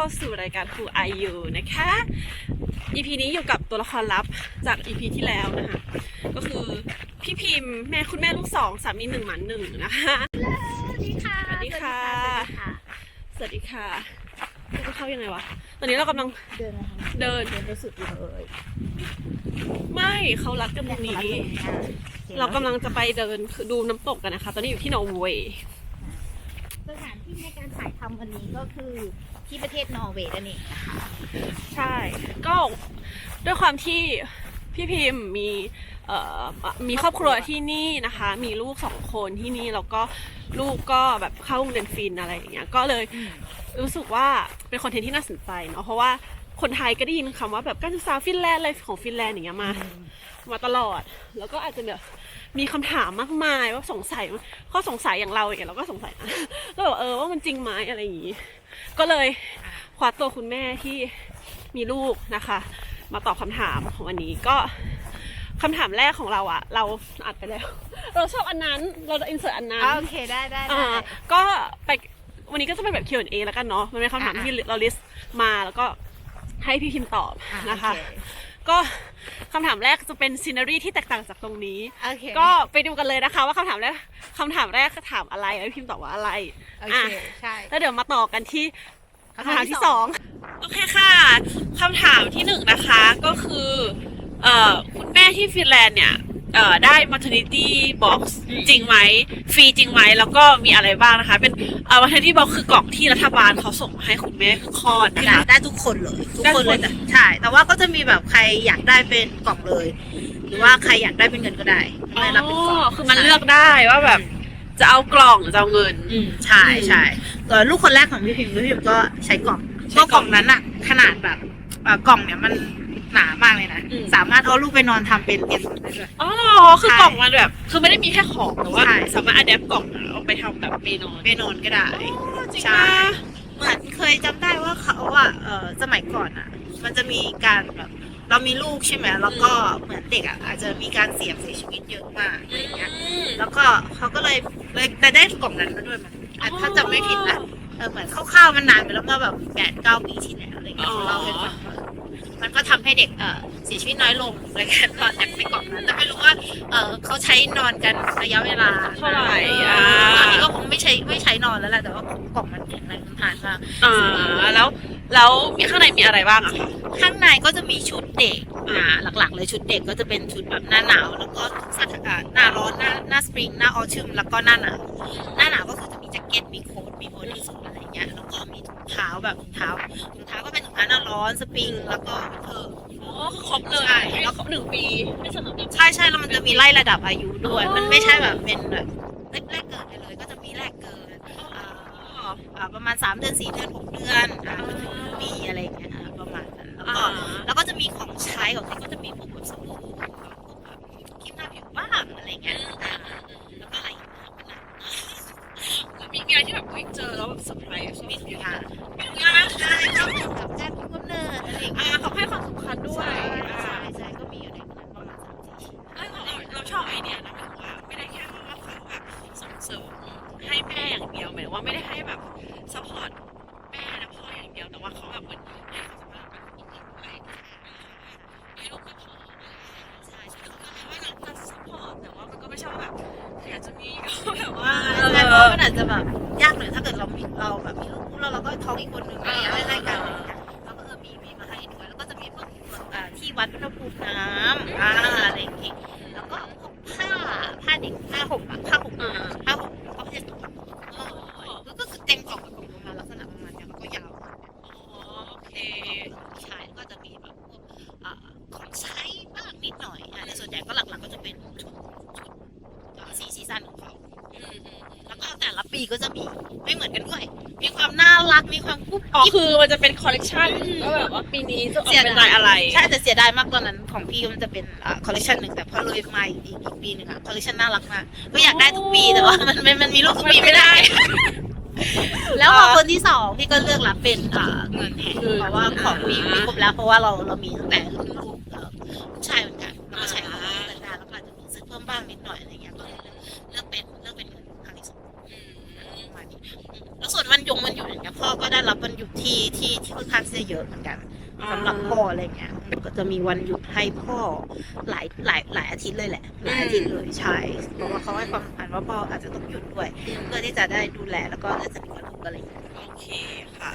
เข้าสู่รายการ Who Are You นะคะ EP นี้อยู่กับตัวละครลับจาก EP ที่แล้วนะคะ ก็คือพี่พิมพ์แม่คุณแม่ลูกสองสามีหนึ่งหมันหนึ่งนะคะ สวัสดีค่ะ สวัสดีค่ะ สวัสดีค่ะสวัสดีค่ะจะเข้ายังไงวะ ตอนนี้เรากำลังเดินนะคะเดินเดินไปสุดเลยไม่เขารัดกันตรงนี้ เรากำลังจะไปเดินดูน้ำตกกันนะคะ ตอนนี้อยู่ที่นอร์เวย์สถานที่ในการถ่ายทำวันนี้ก็คือ ที่ประเทศนอร์เวย์นั่นเองนะคะใช่ ก็ด้วยความที่พี่พิมพ์มีเอ่อมีครอบครัวที่นี่นะคะ มีลูกสองคนที่นี่แล้วก็ลูกก็แบบเข้าโรงเรียนฟินอะไรอย่างเงี้ยก็เลยรู้สึกว่าเป็นคอนเทนต์ที่น่าสนใจเนาะเพราะว่าคนไทยก็ได้ยินคำว่าแบบการศึกษาฟินแลนด์อะไรของฟินแลนด์อย่างเงี้ยมามาตลอด แล้วก็อาจจะแบบมีคำถามมากมายว่าสงสัยข้อสงสัยอย่างเราอย่างเงี้ยเราก็สงสัยนะก็แบบเออว่ามันจริงไหมอะไรอย่างงี้ ก็เลยคว้าตัวคุณแม่ที่มีลูกนะคะ มาตอบคำถามของวันนี้ก็คำถามแรกของเราอะเราอัดไปแล้ว เราชอบอันนั้นเราจะอินเสิร์ตอันนั้นโอเคได้ได้อ่าได้ก็ไปวันนี้ก็จะเป็นแบบ Q&A แล้วกันเนาะมันเป็นคำถามอ่าที่เราลิสต์มาแล้วก็ให้พี่พิมพ์ตอบอ่านะคะโอเก็คำถามแรกจะเป็นซีนารีที่แตกต่างจากตรงนี้ โอเค ก็ไปดูกันเลยนะคะว่าคำถามแรกคำถามแรกถามอะไรแล้วพี่พิมพ์ตอบว่าอะไรโออะเคใช่ แล้วเดี๋ยวมาต่อกันที่คำคำถามถามที่ที่สสอองงโอเคค่ะคำถามที่หนึ่งนะคะก็คือเอ่อคุณแม่ที่ฟินแลนด์เนี่ย เอ่อได้ maternity box จริงไหมฟรีจริงไหมแล้วก็มีอะไรบ้างนะคะ เป็นเอ่อ maternity box คือกล่องที่รัฐบาลเขาส่งมาให้คุณแม่คือคลอดได้นะคะ ได้ทุกคนเลยทุกได้ทุคกนคนเลยแต่ใช่ แต่ว่าก็จะมีแบบใครอยากได้เป็นกล่องเลย หรือว่าใครอยากได้เป็นเงินก็ได้ไม่รับเป็นกล่องอ๋อคือมันเลือกได้ว่าแบบจะเอากล่องหรือจะเอาเงินอืมใช่ใช่เออลูกคนแรกของพี่พิมพ์พี่พิมพ์ก็ใช้กล่องใช้ก็กกล่ล่อองงนั้นอะขนาดแบบเอ่อกล่องเนี่ยมัน หนามากเลยนะอืม สามารถเอาลูกไปนอนทำเป็นเตียงนอนได้ด้วย อ๋อคือกล่องมันแบบ คือไม่ได้มีแค่ของแต่ว่า ใช่ สามารถอัดแอปกล่องเอาไปทำแบบเมนอนไปนอนก็ได้ จริงใช่ ปะเหมือนเคยจำได้ว่าเขาอะเออสมัยก่อนอะมันจะมีการแบบเรามีลูกใช่ไหมแล้วก็เหมือนเด็กอะอาจจะมีการเสี่ยงเสียชีวิตเยอะมากอะไรอย่างเงี้ยแล้วก็เขาก็เลยเลยแต่ได้กล่องนั้นมาด้วยมั้งอะถ้าจำไม่ผิดนะ เออเหมือนคร่าวๆมันนานไปแล้วเมื่อแบบแปดเก้าปีที่แล้วอะไรเงี้ยเขาเล่าให้ฟังว่า มันก็ทำให้เด็กเออเสียชีวิตน้อยลงเลยการนอนจากในกล่องนั้นแต่ไม่รู้ว่าเออเขาใช้นอนกันระยะเวลาเท่าไหร่เอออ่าตอนนี้ก็คงไม่ใช้ไม่ใช้นอนแล้วแหละแต่ว่ากล่องมันแข็งแรงทนทานมากอ่าแล้วแล้วมีข้างในมีอะไรบ้างอะคะข้างในก็จะมีชุดเด็กอ่าหลักๆ เลยชุดเด็กก็จะเป็นชุดแบบหน้าหนาว แล้วก็ทุกสถานการณ์หน้าร้อนหน้าหน้าสปริงหน้าออชึมแล้วก็หน้าหนาวหน้าหนาวก็คือจะมีแจ็คเก็ตมีโค้ทมีโบดี้สูทอะไรอย่างเงี้ยแล้วก็มีถุง เท้าแบบถุงเท้าถุงเท้าก็เป็นถุงเท้าหน้าร้อนสปริงแล้วก็เออ อ๋อคือครบเลยใช่ แล้วครบหนึ่งปีไม่สนุกแบบใช่ใช่แล้วมันจะมีไล่ระดับอายุด้วย มันไม่ใช่แบบเป็นแบบแรกแรกเกิดไปเลย ก็จะมีแรกเกิดอ่าอ่าประมาณสามเดือนสี่เดือนหกเดือนอ่าจนถึงปีอะไรอย่างเงี้ยอ่าประมาณนั้นแล้วอ่าก็ แล้วก็จะมีของใช้ของที่ก็จะมีพวกแบบสบู่พวกแบบครีมทาผิวบ้างอะไรเงี้ยอ่ ก็จะมีไม่เหมือนกันด้วยมีความน่ารักมีความกุ๊บอ๋อกิ๊บ คือมันจะเป็นคอลเลกชันว่าแบบว่าปีนี้จะออกเป็นลายอะไรใช่แต่เสียดายมากตอนนั้นของพี่มันจะเป็นอ่าคอลเลคชันหนึ่งแต่พอเลยมาอีกอีกปีหนึ่งอะคอลเลคชันน่ารักมากก็อยากได้ทุกปีแต่ว่ามันมันมันมีลูกทุกปีไม่ได้ แล้วพอคนที่สองพี่ก็เลือกรับเป็นอ่าเงินแทนเพราะว่าของมีมีครบแล้วเพราะว่าเราเรามีตั้งแต่รุ่นลูกเอ่อลูกชายเหมือนกันแล้วก็ใช้ของเราเกิดได้แล้วก็อาจจะมีซื้อเพิ่มบ้างนิดหน่อยอะไรเงี้ยก็เลยเลือกเป็นเลือกเป็นเงินครั้งที่สอง ประมาณนี้อืมแล้ วส่วนวันยงวันหยุดอย่างเงี้ยพ่อก็ได้รับวันหยุดที่ที่ที่จะเยอะเหมือนกันสำหรับพ่ออะไรเงี้ยก็จะมีวันหยุดให้พ่อหลายหลายหลายอาทิตย์เลยแหละหลายอาทิตย์เลยใช่เพราะว่าเขาให้ความสำคัญว่าพ่ออาจจะต้องหยุดด้วย เพื่อที่จะได้ดูแลแล้วก็จะมีวันหยุดอะไรอย่างเงี้ยโอเคค่ะ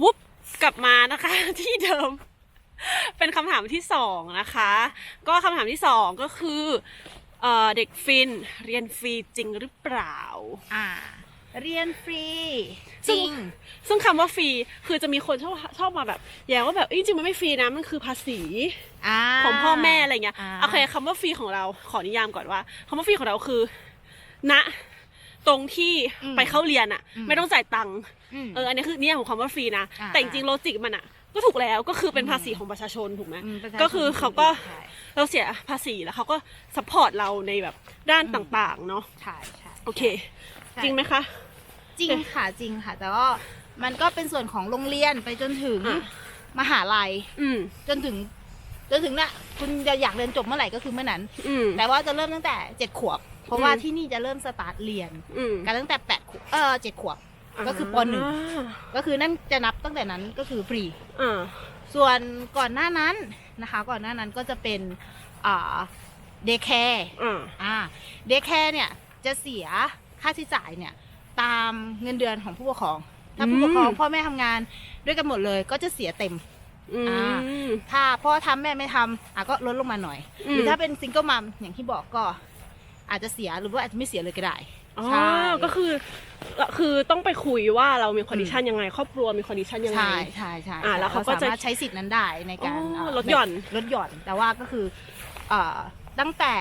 วุบกลับมานะคะที่เดิม เป็นคำถามที่สองนะคะ ก็คำถามที่สองก็คือเอ่อเด็กฟินเรียนฟรีจริงหรือเปล่า อ่า เรียนฟรีซึ่จงริง ซึ่งคำว่าฟรีคือจะมีคนชอบชอบมาแบบแย้งว่าแบบเอ้ยจริงๆมันไม่ฟรีนะมันคือภาษีอ่าของพ่อแม่อะไรเงี้ยอ่าโอเคคำว่าฟรีของเราขอนิยามก่อนว่าคำว่าฟรีของเราคือ ณตรงที่ไปเข้าเรียนอะไม่ต้องจ่ายตังค์มเอออันนี้คือนิยามของคำว่าฟรีนะอ่าแต่จริงๆโลจิกมันอะก็ถูกแล้วก็คือเป็นภาษีของประชาชนถูกไหมมประชาชนก็คือเขาก็ใช่เราเสียภาษีแล้วเขาก็สปอร์ตเราในแบบด้านอืมต่างๆ เนาะใช่ใช่โอเคใช่จริงไหมคะ จริงค่ะจริงค่ะ แต่ว่ามันก็เป็นส่วนของโรงเรียนไปจนถึงอะ มหาลัย อืม จนถึง จนถึงน่ะคุณจะอยากเรียนจบเมื่อไหร่ก็คือเมื่อนั้น อืม แต่ว่าจะเริ่มตั้งแต่เจ็ดขวบ เพราะว่าอืม ที่นี่จะเริ่มสตาร์ทเรียนอืมกันตั้งแต่แปดขวบเออเจ็ดขวบ ก็คือปหนึ่ง ก็คือนั่นจะนับตั้งแต่นั้นก็คือฟรี อ่า ส่วนก่อนหน้านั้นนะคะ ก่อนหน้านั้นก็จะเป็นอ่าเดย์แคร์อ่า อ่าเดย์แคร์เนี่ยจะเสียค่าใช้จ่ายเนี่ย ตามเงินเดือนของผู้ปกครอง ถ้าผู้ปกครองพ่อแม่ทำงานด้วยกันหมดเลยก็จะเสียเต็ม อือ่ามถ้าพ่อทำแม่ไม่ทำอะก็ลดลงมาหน่อย อืม หรือถ้าเป็นซิงเกิลมัมอย่างที่บอกก็ อาจจะเสียหรือว่าอาจจะไม่เสียเลยก็ได้อ๋อ ใช่ ก็คือคือต้องไปคุยว่าเรามีคอนดิชันยังไง ครอบครัวมีคอนดิชันยังไง ใช่ใช่ใช่อ่าแล้วเขาก็จะสามารถใช้สิทธิ์นั้นได้ในการอ๋อเลดหย่อน ลดหย่อนแต่ว่าก็คือเอ่อตั้งแต่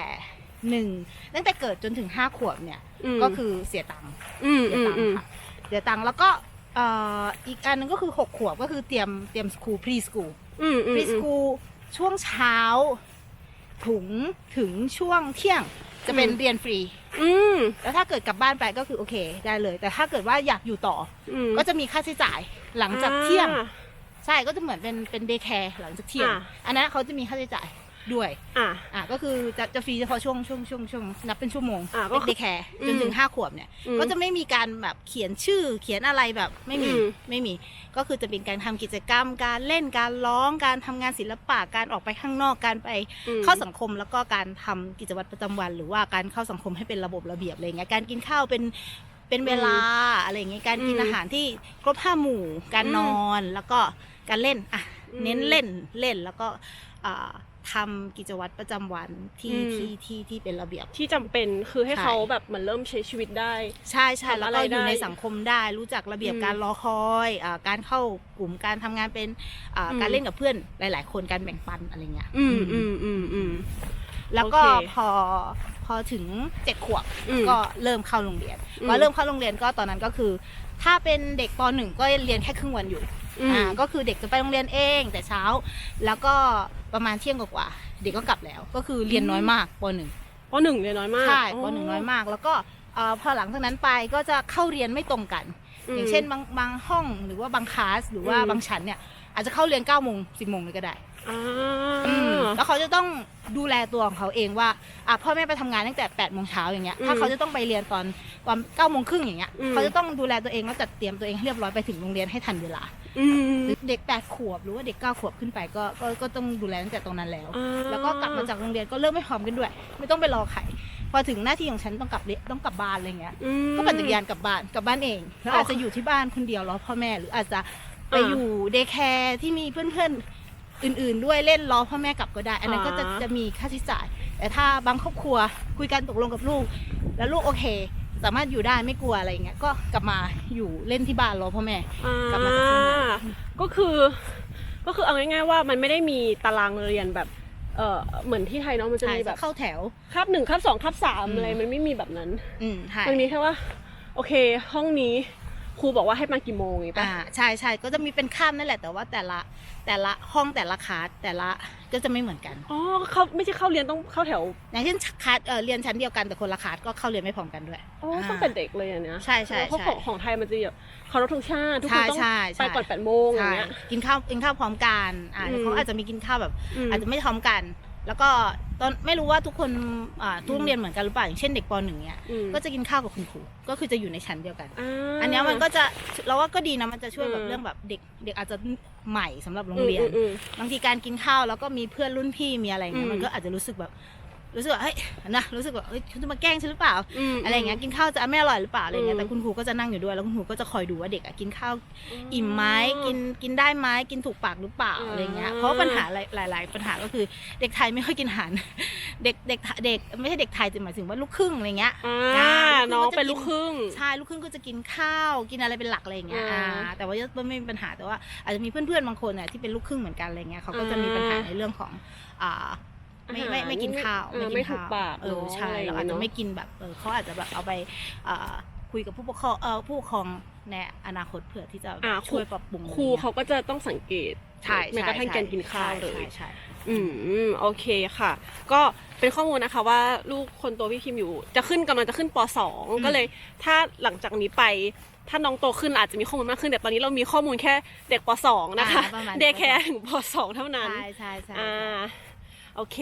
หนึ่งตั้งแต่เกิดจนถึงห้าขวบเนี่ยม ก็คือเสียตังค์อืมเสีอืยมตังอืมค์ค่ะเสียตังค์แล้วก็เอ่ออีกอันหนึงก็คือหกขวบก็คือเตรียมเตรียมสคูลพรีสคูล อืมอืพมรีสคูลช่วงเช้าถึงถึงช่วงเที่ยงจะเป็นเรียนฟรี อืมแล้วถ้าเกิดกลับบ้านไปก็คือโอเคได้เลย แต่ถ้าเกิดว่าอยากอยู่ต่ออืมก็จะมีค่าใช้จ่ายหลังจากเที่ยง อ่า ใช่ก็จะเหมือนเป็นเป็นเดย์แคร์หลังจากเที่ยงอ่า อันนั้นเขาจะมีค่าใช้จ่าย ด้วย อ่าอะก็คือจะจะฟรีเฉพาะช่วงช่วงช่วงช่วงนับเป็นชั่วโมงอ่าก็คือเดย์แคร์อืมจนถึงห้าขวบเนี่ย อืมก็จะไม่มีการแบบเขียนชื่อเขียนอะไรแบบไม่มีอืม ไม่มี ก็คือจะเป็นการทำกิจกรรม การเล่นการร้องการทำงานศิลปะการออกไปข้างนอกการไปอืมเข้าสังคมแล้วก็การทำกิจวัตรประจำวัน หรือว่าการเข้าสังคมให้เป็นระบบระเบียบอะไรเงี้ยการกินข้าวเป็นเป็นเวลาอะไรอย่างเงี้ยการกินอืมอาหารที่ครบห้าหมู่ การอืมนอนแล้วก็การเล่นอะอืม เน้นเล่นเล่นแล้วก็อ่า ทำกิจวัตรประจำวันที่อืมที่ที่ที่เป็นระเบียบที่จำเป็นคือให้ใช่เขาแบบเหมือนเริ่มใช้ชีวิตได้ ใช่ใช่ทำแล้วอะไรก็อยู่ได้ในสังคมได้รู้จักระเบียบอืมการรอคอยอ่าการเข้ากลุ่มการทำงานเป็นอ่าอืมการเล่นกับเพื่อนหลาย ๆ คนการแบ่งปันอะไรเงี้ยอืมอือืมมอืมอืมแล้วก็โอเคพอพอถึงเจ็ดขวบอืมก็เริ่มเข้าโรงเรียนอืมพอเริ่มเข้าโรงเรียนก็ตอนนั้นก็คือ ถ้าเป็นเด็กปหนึ่งก็เรียนแค่ครึ่งวันอยู่อืม อ่าก็คือเด็กจะไปโรงเรียนเอง แต่เช้า แล้วก็ประมาณเที่ยงกว่าๆเด็กก็กลับแล้ว ก็คือเรียนน้อยมากปหนึ่งเพราะหนึ่งเลยน้อยมากใช่ปหนึ่งน้อยมาก แล้วก็เอ่อพอหลังจากนั้นไปก็จะเข้าเรียนไม่ตรงกันมอย่างเช่นบางบางห้องหรือว่าบางคลาสหรือว่าอืมบางชั้นเนี่ยอาจจะเข้าเรียน9ก้าโมงสิบโมงเลยก็ได้ อ่าอืมแล้วเขาจะต้องดูแลตัวของเขาเองว่าอะพ่อแม่ไปทำงานตั้งแต่8ปดโมงเช้าอย่างเงี้ยถ้าเขาจะต้องไปเรียนตอนตอนเก้าโมงครึ่งอย่างเงี้ยเขาจะต้องดูแลตัวเองแล้วจัดเตรียมตัวเองให้เรียบร้อยไปถึงโรงเรียนให้ทันเวลา อืม หรือเด็ก8ปดขวบหรือว่าเด็กเก้าขวบขึ้นไปก็ก็ก็ต้องดูแลตั้งแต่ตรงนั้นแล้ว อ่า แล้วก็กลับมาจากโรงเรียนก็เริ่มไม่พร้อมกันด้วย ไม่ต้องไปรอใครพอถึงหน้าที่ของฉันต้องกลับเรียนต้องกลับบ้านอะไรเงี้ย อืม ก็ปั่นจักรยานกลับบ้านกลับบ้านเองแล้วอ๋อออาจจะอยู่ที่บ้านคนเดียวรอพ่อแม่หรืออาจจะไปอ่า อยู่เดย์แคร์ที่มีเพื่อนๆ อื่นๆ ด้วยเล่นรอพ่อแม่กลับก็ได้ อันนั้นก็จะอ่าจะมีค่าใช้จ่าย แต่ถ้าบางครอบครัวคุยกันตกลงกับลูก แล้วลูกโอเค สามารถอยู่ได้ไม่กลัวอะไรอย่างเงี้ยก็กลับมาอยู่เล่นที่บ้านรอพ่อแม่กลับมาจากทำงานอ่าก็คือก็คือเอาง่ายๆว่ามันไม่ได้มีตารางเรียนแบบเออเหมือนที่ไทยเนาะมันจะใช่มีแบบเข้าแถวคาบหนึ่งคาบสองคาบสามอืมอะไรมันไม่มีแบบนั้นอืมใช่มันมีแค่ว่า โอเค ห้องนี้ ครูบอกว่าให้มากี่โมงอย่างงี้ปะอ่าใช่ใช่ก็จะมีเป็นข้ามนั่นแหละแต่ว่าแต่ละแต่ละห้องแต่ละคลาสแต่ละก็จะไม่เหมือนกัน อ๋อเขาไม่ใช่เข้าเรียนต้องเข้าแถวอย่างเช่นคลาสเออเรียนชั้นเดียวกันแต่คนละคลาสก็เข้าเรียนไม่พร้อมกันด้วย อ๋อตั้งแต่เด็กเลยอันเนี้ยใช่ใช่เพราะใช่ ของของไทยมันจะแบบเคารพธงชาติทุกคนต้องใช่ใช่ ไปก่อนแปดโมงอย่างเงี้ย กินข้าวกินข้าวพร้อมกันอ่าอืม เขาอาจจะมีกินข้าวแบบมอาจจะไม่พร้อมกัน แล้วก็ ตอนไม่รู้ว่าทุกคนอ่าทุกโรงเรียนเหมือนกันหรือเปล่าอย่างเช่นเด็กปหนึ่งเนี่ยอืม ก็จะกินข้าวกับคุณครูก็คือจะอยู่ในชั้นเดียวกันาอันเนี้ยมันก็จะเราว่าก็ดีนะมันจะช่วยแบอืบมเรื่องแบบเด็กเด็กอาจจะใหม่สำหรับโรงเรียนอืมอืม บางทีการกินข้าวแล้วก็มีเพื่อนรุ่นพี่มีอะไรอย่างเงี้อืยมมันก็อาจจะรู้สึกแบบ รู้สึกว่าเฮ้ยนะรู้สึกว่าเฮ้ยคุณจะมาแกล้งฉันหรือเปล่ามอะไรอย่างเงี้ยกินข้าวจะไม่อร่อยหรือเปล่าอะไรอย่างเงี้อืยมแต่คุณครูก็จะนั่งอยู่ด้วยแล้วคุณครูก็จะคอยดูว่าเด็กอะกินข้าวอิ่มไหมกินกินได้ไหมกินถูกปากหรือเปล่าอ่าอะไรเงี้ยเพราะว่าปัญหาหลายหลาย ๆ ปัญหาก็คือเด็กไทยไม่ค่อยกินอาหารเด็กเด็กเด็กไม่ใช่เด็กไทยแต่หมายถึงว่าลูกครึ่งอะไรเงี้ยอ่าอ่าน้องลูกครึ่งก็จะเป็นลูกครึ่งใช่ลูกครึ่งก็จะกินข้าวกินอะไรเป็นหลักอะไรอย่างเงี้ยอ่าอ่าแต่ว่าก็ไม่มีปัญหาแต่ว่าอาจจะมีเพื่อนๆบางคนน่ะที่เป็นลูกครึ่งเหมือนกันอะไรเงี้ยเขาก็จะมีปัญหาอ่าในเรื่องของอ่า ไม่ไม่อาหารไม่กินข้าวเออกินไม่ถูกข้าวปากเออเนอะใช่อะไรอย่างเราเงี้ยอาจจะเนอะไม่กินแบบเออเขาอาจจะแบบเอาไปอ่าคุยกับผู้ปกครองเออผู้ปกครองในอนาคตเผื่อที่จะแบบอ่าช่วยปรับปรุงครูเขาก็จะต้องสังเกตใช่แม้กระทั่งใช่การกินข้าวเลยใช่ใช่อืมโอเคค่ะ ก็เป็นข้อมูลนะคะว่าลูกคนโตพี่พิมพ์อยู่ จะขึ้นกำลังจะขึ้นป .2 ก็เลย ถ้าหลังจากนี้ไปถ้าน้องโตขึ้นอาจจะมีข้อมูลมากขึ้นแต่ตอนนี้เรามีข้อมูลแค่เด็กป .2 นะคะอ่าประมาณเดย์แคร์ถึงป .2 เท่านั้นใช่ใช่ใช่อ่า โอเค